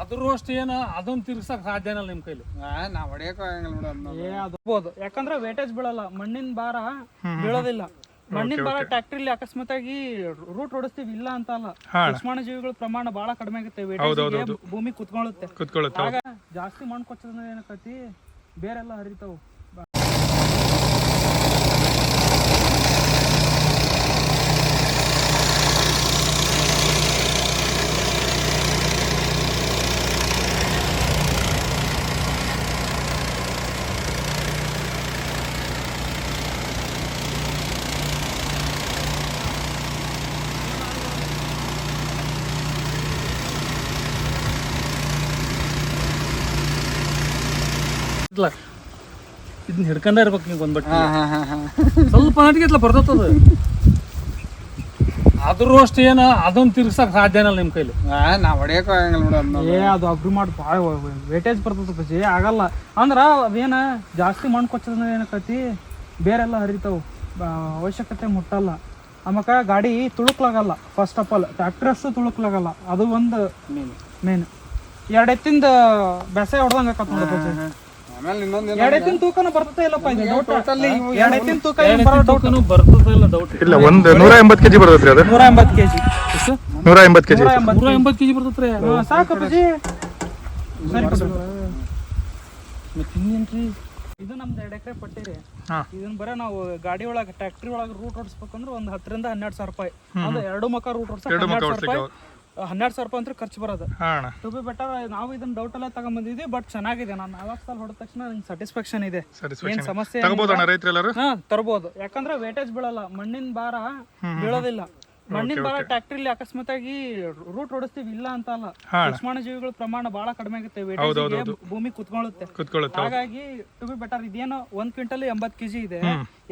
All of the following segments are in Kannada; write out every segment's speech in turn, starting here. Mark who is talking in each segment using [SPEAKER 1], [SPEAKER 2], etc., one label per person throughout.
[SPEAKER 1] ಆದ್ರೂ ಅಷ್ಟು ಏನು ಅದನ್ನ ತಿರ್ಸಕ್ ಸಾಧ್ಯನಲ್ಲ ನಿಮ್ ಕೈಲಿ.
[SPEAKER 2] ನಾವು ಹೊಡಿಯಕ್ ಆಗಂಗಿಲ್ಲ
[SPEAKER 3] ಏ ಯಾಕಂದ್ರೆ ವೇಟೇಜ್ ಬೀಳಲ್ಲ ಮಣ್ಣಿನ ಭಾರ ಬೀಳೋದಿಲ್ಲ. ಮಣ್ಣಿನ ಭಾರ ಟ್ಯಾಕ್ಟ್ರಿಲಿ ಅಕಸ್ಮಾತ್ ಆಗಿ ರೂಟ್ ಹೊಡಿಸ್ತೀವಿ ಇಲ್ಲ ಅಂತ ಅಲ್ಲ. ಸೂಕ್ಷ್ಮಾಣ ಜೀವಿಗಳ ಪ್ರಮಾಣ ಬಹಳ ಕಡಿಮೆ ಆಗುತ್ತೆ. ವೇಟೇಜ್ ಭೂಮಿ ಕುತ್ಕೊಳ್ಳುತ್ತೆ
[SPEAKER 4] ಕುತ್ಕೊಳ್ಳುತ್ತೆ
[SPEAKER 3] ಜಾಸ್ತಿ ಮಣ್ಣು ಕೊಚ್ಚೋದ್ರಿಂದ ಏನಕ್ಕತಿ? ಬೇರೆಲ್ಲ ಹರಿತಾವು.
[SPEAKER 1] ಇಲ್ಲ ಇದನ್ನ ಹಿಡ್ಕೊಂಡ ಇರ್ಬೇಕು ನೀವು ಬಂದ್ಬಿಟ್ಟು
[SPEAKER 2] ಬಟ್ಟೆ.
[SPEAKER 1] ಸ್ವಲ್ಪ ನಾಟಿಗೆ ಇತ್ಲ ಬರ್ತದ ಆದ್ರೂ ಅಷ್ಟು ಏನ ಅದನ್ನ ತಿರ್ಸಕ್ ಸಾಧ್ಯನಲ್ಲ ನಿಮ್ ಕೈಲಿ.
[SPEAKER 2] ನಾ ಆಗಂಗಿಲ್ಲ
[SPEAKER 3] ಏ ಅದು ಅಗ್ರಿ ಮಾಡಿ ಭಾಳ ವೇಟೇಜ್ ಬರ್ತದ ಪಜಿ ಆಗಲ್ಲ. ಅಂದ್ರ ಅದೇನ ಜಾಸ್ತಿ ಮಣ್ಣು ಕೊಚ್ಚದ ಏನಕ್ಕತಿ ಬೇರೆಲ್ಲ ಹರಿತಾವು. ಅವಶ್ಯಕತೆ ಮುಟ್ಟಲ್ಲ. ಆಮಕ ಗಾಡಿ ತುಳುಕ್ಲಾಗಲ್ಲ ಫಸ್ಟ್ ಆಫ್ ಆಲ್ ಟ್ರಾಕ್ಟರ್ ಅಷ್ಟು ತುಳುಕ್ಲಾಗಲ್ಲ. ಅದು ಒಂದು ಮೇನ್ ಎರಡು ಎತ್ತಿಂದ ಬೆಸೆ ಹೊಡ್ದಂಗೆ ಆಕತ್ ನೋಡಿ ಬಜ್ಜಿ
[SPEAKER 2] ಆಮೇಲೆ ಇನ್ನೊಂದ್
[SPEAKER 3] ಎರಡು ಎತ್ತಿನ ತೂಕನ ಬರ್ತದೆ ಇಲ್ಲಪ್ಪ ಇದು ಡೌಟ್ ಎರಡು ಎತ್ತಿನ ತೂಕ ಏನ್ ಬರೋ ಡೌಟ್
[SPEAKER 1] ತೂಕನು ಬರ್ತದಲ್ಲ ಡೌಟ್
[SPEAKER 4] ಇಲ್ಲ ಒಂದ್ ನೂರ ಎಂಬತ್ತು ಕೆಜಿ ಬರ್ತೈತ್ರಿ ಅದು.
[SPEAKER 3] ನೂರ ಎಂಬತ್ತು ಕೆಜಿ
[SPEAKER 4] ನೂರ ಎಂಬತ್ತು ಕೆಜಿ.
[SPEAKER 3] ನೂರ ಎಂಬತ್ತು
[SPEAKER 1] ನೂರ ಎಂಬತ್ತು ಕೆಜಿ ಬರ್ತತ್ರಿ
[SPEAKER 3] ಸಾಕು ಬಜ್ಜಿ ಸರಿ ಕೊಡು. ಇದು ನಮ್ದು ಎರಡು ಎಕರೆ ಪಟ್ಟಿ ರೀ.
[SPEAKER 4] ಹಾ.
[SPEAKER 3] ಇದನ್ನ ಬರೀ ನಾವು ಗಾಡಿ ಒಳಗ ಟ್ಯಾಕ್ಟ್ರಿ ಒಳಗ ರೂಟ್ ಓಡಿಸ್ಬೇಕಂದ್ರೆ ಒಂದು ಹತ್ತರಿಂದ ಹನ್ನೆರಡು ಸಾವಿರ ರೂಪಾಯಿ. ಅಂದ್ರೆ ಎರಡು ಮಕ್ಕ ರೂಟ್ ಓಡಿಸ್
[SPEAKER 4] ಎರಡು ಮಕ
[SPEAKER 3] ಹನ್ನೆರಡು ಸಾವಿರ ರೂಪಾಯಿ. ಹನ್ನೆರಡು ಸಾವಿರ ರೂಪಾಯಿ ಅಂತ ಖರ್ಚು ಬರೋದು.
[SPEAKER 4] ಹಾ ಬೆಟ್ಟ
[SPEAKER 3] ಟು ಬಿ ಬೆಟರ್ ನಾವು ಇದನ್ನ ಡೌಟ್ ಎಲ್ಲ ತಗೊಂಬಂದಿದ್ವಿ ಬಟ್ ಚೆನ್ನಾಗಿದೆ ನಾನು ನಾಲ್ಕು ಸಲ ಹೊಡೆದ ತಕ್ಷಣ ನಂಗೆ ಸ್ಯಾಟಿಸ್ಫ್ಯಾಕ್ಷನ್ ಇದೆ. ಏನು ಸಮಸ್ಯೆ
[SPEAKER 4] ತಗೋಬೋದಣ್ಣ ರೈತರೆಲ್ಲರೂ?
[SPEAKER 3] ಹಾ ತರ್ಬೋದು. ಯಾಕಂದ್ರೆ ವೇಟೇಜ್ ಬೀಳಲ್ಲ. ಮಣ್ಣಿನ ಭಾರ ಬೀಳೋದಿಲ್ಲ. ಮಣ್ಣಿನ ಭಾರ ಇಲ್ಲಿ ಅಕಸ್ಮಾತ್ ಆಗಿ ರೂಟ್ ಓಡಿಸ್ತೀವಿ ಇಲ್ಲ ಅಂತ ಅಲ್ಲ. ಸೂಕ್ಷ್ಮಾಣ ಜೀವಿಗಳ ಪ್ರಮಾಣ ಬಹಳ ಕಡಿಮೆ ಆಗುತ್ತೆ. ಭೂಮಿ ಕುತ್ಕೊಳ್ಳುತ್ತೆ. ಹಾಗಾಗಿ ಟು ಬಿ ಬೆಟರ್ ಇದೇನೋ ಒಂದ್ ಕ್ವಿಂಟಲ್ ಎಂಬತ್ ಕೆಜಿ ಇದೆ.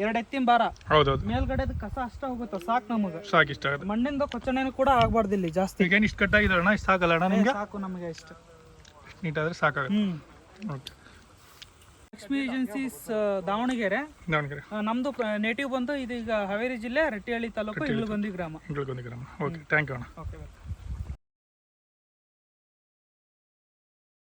[SPEAKER 3] ಎರಡ್ ಎತ್ತಿನ ಭಾರ.
[SPEAKER 4] ಹೌದೌದು
[SPEAKER 3] ಮೇಲ್ಗಡೆ ಕಸ ಅಷ್ಟ ಹೋಗುತ್ತೆ ಸಾಕ್ ನಮಗ.
[SPEAKER 4] ಸಾಕಿಷ್ಟ
[SPEAKER 3] ಮಣ್ಣಿಂದ ಕೊಚ್ಚಣೆನೂ ಕೂಡ ಆಗ್ಬಾರ್ದು ಇಲ್ಲಿ ಜಾಸ್ತಿ.
[SPEAKER 4] ಈಗ ಇಷ್ಟು ಇಷ್ಟು ಸಾಕಲ್ಲ
[SPEAKER 3] ಸಾಕು ನಮಗೆ ಇಷ್ಟ.
[SPEAKER 4] ನೀಟ್ ಆದ್ರೆ ಸಾಕಾಗುತ್ತೆ ಓಕೆ
[SPEAKER 3] ಲಕ್ಷ್ಮಿ ಏಜೆನ್ಸೀಸ್ ದಾವಣಗೆರೆ.
[SPEAKER 4] ದಾವಣಗೆರೆ.
[SPEAKER 3] ನಮ್ದು ನೇಟಿವ್ ಬಂದು ಇದೀಗ ಹಾವೇರಿ ಜಿಲ್ಲೆ ರಟ್ಟಿಹಳ್ಳಿ ತಾಲೂಕು ಇಳ್ಗೊಂದಿ ಗ್ರಾಮ.
[SPEAKER 4] ಗ್ರಾಮ. ಓಕೆ ಥ್ಯಾಂಕ್ ಯು ಅಣ್ಣ.
[SPEAKER 3] ಓಕೆ.